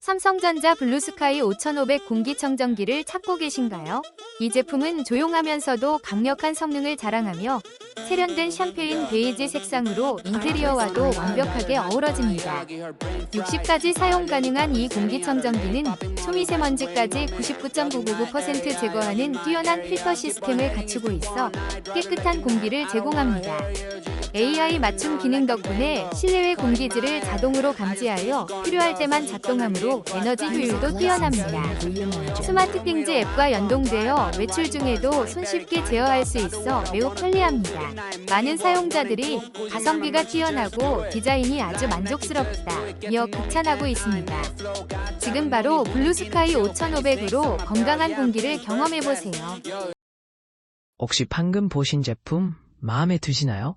삼성전자 블루스카이 5500 공기청정기를 찾고 계신가요? 이 제품은 조용하면서도 강력한 성능을 자랑하며 세련된 샴페인 베이지 색상으로 인테리어와도 완벽하게 어우러집니다. 60까지 사용 가능한 이 공기청정기는 초미세먼지까지 99.999% 제거하는 뛰어난 필터 시스템을 갖추고 있어 깨끗한 공기를 제공합니다. AI 맞춤 기능 덕분에 실내외 공기질을 자동으로 감지하여 필요할 때만 작동하므로 에너지 효율도 뛰어납니다. 스마트 땡즈 앱과 연동되어 외출 중에도 손쉽게 제어할 수 있어 매우 편리합니다. 많은 사용자들이 가성비가 뛰어나고 디자인이 아주 만족스럽다며 극찬하고 있습니다. 지금 바로 블루스카이 5500으로 건강한 공기를 경험해보세요. 혹시 방금 보신 제품 마음에 드시나요?